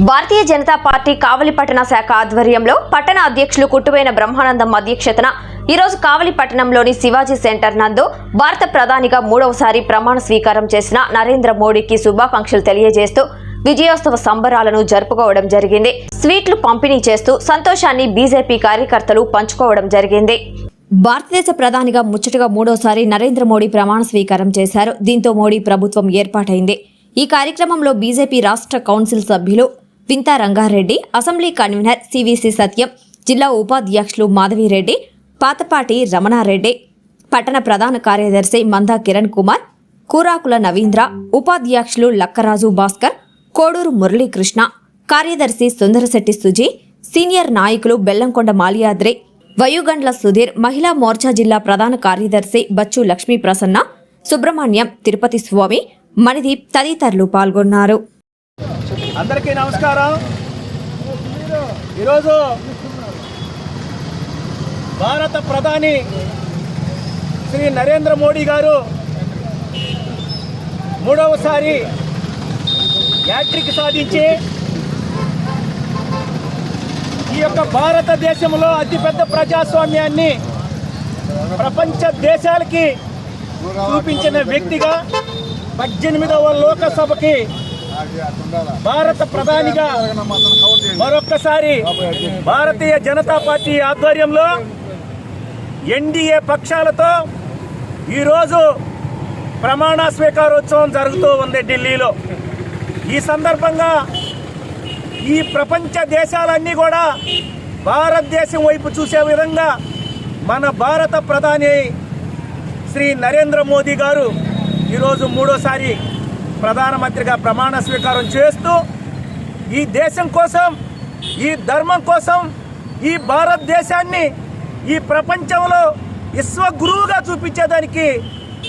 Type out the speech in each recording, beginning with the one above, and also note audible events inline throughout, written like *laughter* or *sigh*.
భారతీయ Janata party కావలి పట్టణ శాఖ ఆధ్వర్యంలో పట్టణ అధ్యక్షులు కుట్టువైన బ్రహ్మానందం అధ్యక్షతన ఈరోజు కావలి పట్టణంలోని శివాజీ సెంటర్ నందు భారత ప్రధానిగా మూడవసారి ప్రమాణ స్వీకారం చేసిన నరేంద్ర మోడీకి శుభాకాంక్షలు తెలియజేస్తూ విజయోత్సవ సంబరాలను జరుపుకోవడం జరిగింది. స్వీట్లు పంపిణీ చేస్తూ సంతోషాన్ని బీజేపీ కార్యకర్తలు పంచుకోవడం జరిగింది. భారతదేశ ప్రధానిగా ముచ్చటగా మూడోసారి నరేంద్ర మోడీ ప్రమాణ స్వీకారం చేశారు. దీంతో మోడీ ప్రభుత్వం ఏర్పాటైంది. ఈ కార్యక్రమంలో బీజేపీ రాష్ట్ర కౌన్సిల్ సభ్యులు Vintha Rangareddy assembly convener CVC Satyam జిల్లా ఉపాధ్యక్షులు మాధవిరెడ్డి పాతపాటి రమణారెడ్డి పట్టణ ప్రధాన కార్యదర్శి మందా కిరణ్ కుమార్ కూరాకుల నవీంద్ర ఉపాధ్యక్షులు లక్కరాజు భాస్కర్ కోడూరు మురళీకృష్ణ కార్యదర్శి సుందరశెట్టి సుజీ సీనియర్ నాయకులు బెల్లంకొండ మాలియాద్రి వయుగండ్ల సుధీర్ మహిళా మోర్చా జిల్లా ప్రధాన కార్యదర్శి బచ్చు లక్ష్మీ ప్రసన్న సుబ్రహ్మణ్యం తిరుపతి స్వామి మణిదీప్ తదితరులు పాల్గొన్నారు. అందరికీ నమస్కారం. ఈరోజు భారత ప్రధాని శ్రీ నరేంద్ర మోడీ గారు మూడవసారి యాట్రిక్ సాధించి ఈ యొక్క భారతదేశంలో అతిపెద్ద ప్రజాస్వామ్యాన్ని ప్రపంచ దేశాలకి చూపించిన వ్యక్తిగా పద్దెనిమిదవ లోకసభకి భారత ప్రధానిగా మరొక్కసారి భారతీయ జనతా పార్టీ ఆధ్వర్యంలో ఎన్డీఏ పక్షాలతో ఈరోజు ప్రమాణ స్వీకారోత్సవం జరుగుతూ ఉంది ఢిల్లీలో. ఈ సందర్భంగా ఈ ప్రపంచ దేశాలన్నీ కూడా భారతదేశం వైపు చూసే విధంగా మన భారత ప్రధాని శ్రీ నరేంద్ర మోదీ గారు ఈరోజు మూడోసారి ప్రధానమంత్రిగా ప్రమాణ స్వీకారం చేస్తూ ఈ దేశం కోసం ఈ ధర్మం కోసం ఈ భారతదేశాన్ని ఈ ప్రపంచంలో విశ్వగురువుగా చూపించేదానికి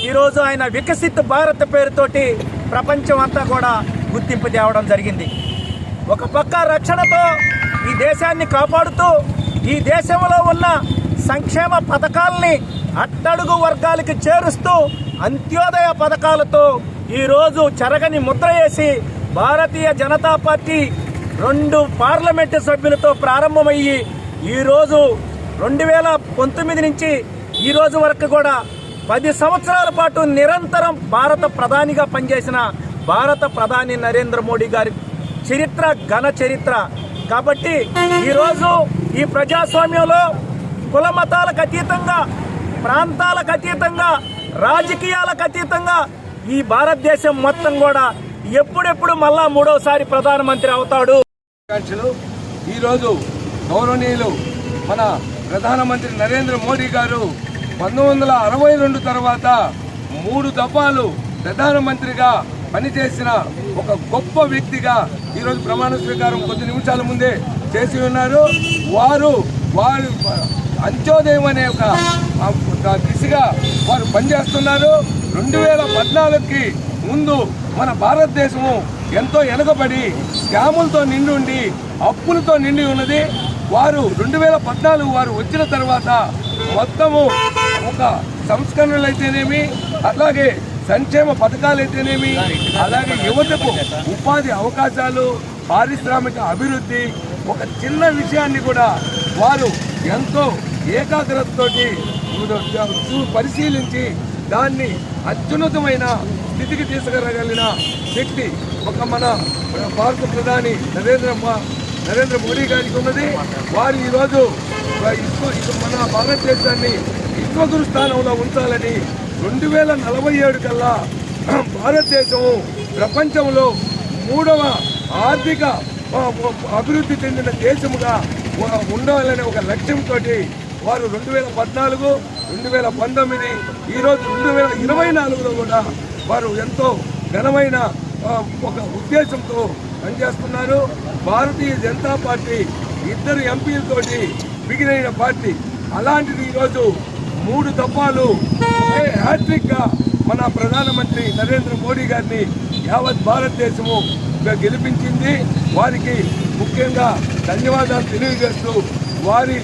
ఈరోజు ఆయన వికసిత్ భారత్ పేరుతోటి ప్రపంచం అంతా కూడా గుర్తింపు తేవడం జరిగింది. ఒక పక్క రక్షణతో ఈ దేశాన్ని కాపాడుతూ ఈ దేశంలో ఉన్న సంక్షేమ పథకాల్ని అట్టడుగు వర్గాలకి చేరుస్తూ అంత్యోదయ పథకాలతో ఈరోజు చెరగని ముద్ర వేసి భారతీయ జనతా పార్టీ రెండు పార్లమెంటు సభ్యులతో ప్రారంభమయ్యి ఈరోజు రెండు వేల పంతొమ్మిది నుంచి ఈ రోజు వరకు కూడా పది సంవత్సరాల పాటు నిరంతరం భారత ప్రధానిగా పనిచేసిన భారత ప్రధాని నరేంద్ర మోడీ గారి చరిత్ర ఘన చరిత్ర. కాబట్టి ఈరోజు ఈ ప్రజాస్వామ్యంలో కుల మతాలకు అతీతంగా ప్రాంతాలకు అతీతంగా రాజకీయాలకు అతీతంగా ఈ భారతదేశం మొత్తం కూడా ఎప్పుడెప్పుడు మళ్ళా మూడోసారి ప్రధానమంత్రి అవుతాడు? ఈరోజు గౌరవనీయులు మన ప్రధానమంత్రి నరేంద్ర మోడీ గారు పంతొమ్మిది వందల అరవై రెండు తర్వాత మూడు దఫాలు ప్రధానమంత్రిగా పనిచేసిన ఒక గొప్ప వ్యక్తిగా ఈరోజు ప్రమాణ స్వీకారం కొద్ది నిమిషాల ముందే చేసి ఉన్నారు. వారు వారు అంత్యోదయం అనే ఒక ఒక దిశగా వారు పనిచేస్తున్నారు. రెండు వేల పద్నాలుగుకి ముందు మన భారతదేశము ఎంతో వెనుకబడి స్కాములతో నిండి ఉండి అప్పులతో నిండి ఉన్నది. వారు రెండు వేల పద్నాలుగు వారు వచ్చిన తర్వాత మొత్తము ఒక సంస్కరణలు అయితేనేమి అలాగే సంక్షేమ పథకాలు అయితేనేమి అలాగే యువతకు ఉపాధి అవకాశాలు పారిశ్రామిక అభివృద్ధి ఒక చిన్న విషయాన్ని కూడా వారు ఎంతో ఏకాగ్రతతోటి పరిశీలించి దాన్ని అత్యున్నతమైన స్థితికి తీసుకురాగలిగిన వ్యక్తి ఒక మన భారత ప్రధాని నరేంద్ర నరేంద్ర మోడీ గారికి ఉన్నది. వారు ఈరోజు విశ్వ మన భారతదేశాన్ని విశ్వగురు స్థానంలో ఉంచాలని రెండు వేల నలభై ఏడు కల్లా *clears throat* భారతదేశము ప్రపంచంలో మూడవ ఆర్థిక అభివృద్ధి చెందిన దేశముగా ఉండాలనే ఒక లక్ష్యంతో వారు రెండు వేల పద్నాలుగు రెండు వేల పంతొమ్మిది ఈరోజు రెండు వేల ఇరవై నాలుగులో కూడా వారు ఎంతో ఘనమైన ఒక ఉద్దేశంతో పనిచేస్తున్నారు. భారతీయ జనతా పార్టీ ఇద్దరు ఎంపీలతోటి బిగినైన పార్టీ. అలాంటిది ఈరోజు మూడు దఫాలు హ్యాట్రిక్గా మన ప్రధానమంత్రి నరేంద్ర మోడీ గారిని యావత్ భారతదేశము గెలిపించింది. వారికి ముఖ్యంగా ధన్యవాదాలు తెలియజేస్తూ వారి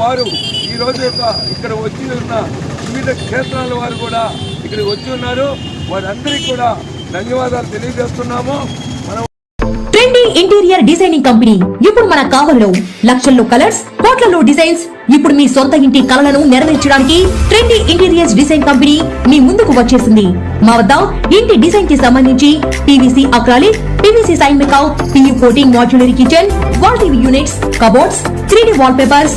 వారు ఈరోజు యొక్క ఇక్కడ వచ్చి ఉన్న వివిధ క్షేత్రాల వారు కూడా ఇక్కడ వచ్చి ఉన్నారు. వారందరికీ కూడా ధన్యవాదాలు తెలియజేస్తున్నాము. మనం ఇంటీరియర్ డిజైనింగ్ కంపెనీ ఇప్పుడు మన కావల్లో లక్షల్లో కలర్స్ కోట్లలో డిజైన్స్ ఇప్పుడు మీ సొంత ఇంటి కలలను నెరవేర్చడానికి ట్రెండీ ఇంటీరియర్స్ డిజైన్ కంపెనీ మీ ముందుకు వచ్చేసింది. మా వద్ద ఇంటి డిజైన్కి సంబంధించి PVC acrylic PVC sign makeout PU coating modular kitchen wall TV units cupboards three D wall papers